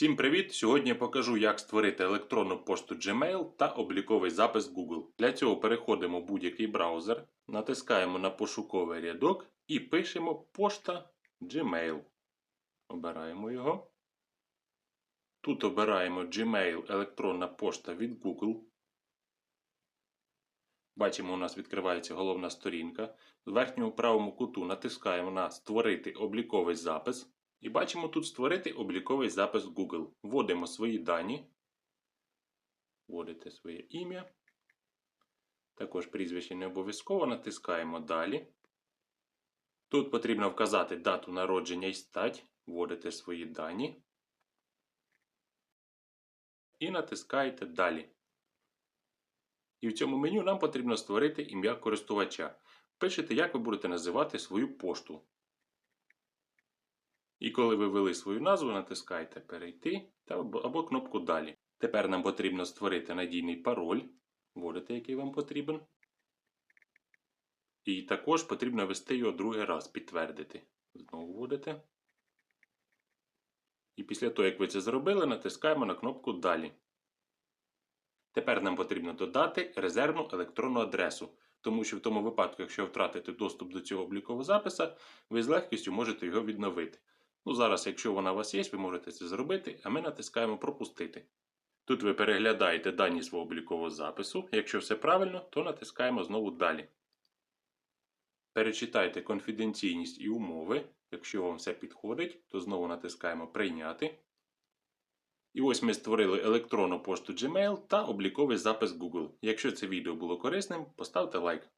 Всім привіт! Сьогодні я покажу, як створити електронну пошту Gmail та обліковий запис Google. Для цього переходимо в будь-який браузер, натискаємо на пошуковий рядок і пишемо пошта Gmail. Обираємо його. Тут обираємо Gmail електронна пошта від Google. Бачимо, у нас відкривається головна сторінка. В верхньому правому куту натискаємо на Створити обліковий запис. І бачимо тут створити обліковий запис Google. Вводимо свої дані. Вводите своє ім'я. Також прізвище не обов'язково натискаємо далі. Тут потрібно вказати дату народження і стать. Вводите свої дані. І натискаєте Далі. І в цьому меню нам потрібно створити ім'я користувача. Пишете, як ви будете називати свою пошту. І коли ви ввели свою назву, натискаєте Перейти та або кнопку Далі. Тепер нам потрібно створити надійний пароль. Вводите, який вам потрібен. І також потрібно ввести його другий раз, підтвердити. Знову вводите. І після того, як ви це зробили, натискаємо на кнопку Далі. Тепер нам потрібно додати резервну електронну адресу, тому що в тому випадку, якщо втратите доступ до цього облікового записа, ви з легкістю можете його відновити. Ну, Зараз, якщо вона у вас є, ви можете це зробити, а ми натискаємо Пропустити. Тут ви переглядаєте дані свого облікового запису. Якщо все правильно, то натискаємо знову Далі. Перечитайте конфіденційність і умови. Якщо вам все підходить, то знову натискаємо Прийняти. І ось ми створили електронну пошту Gmail та обліковий запис Google. Якщо це відео було корисним, поставте лайк.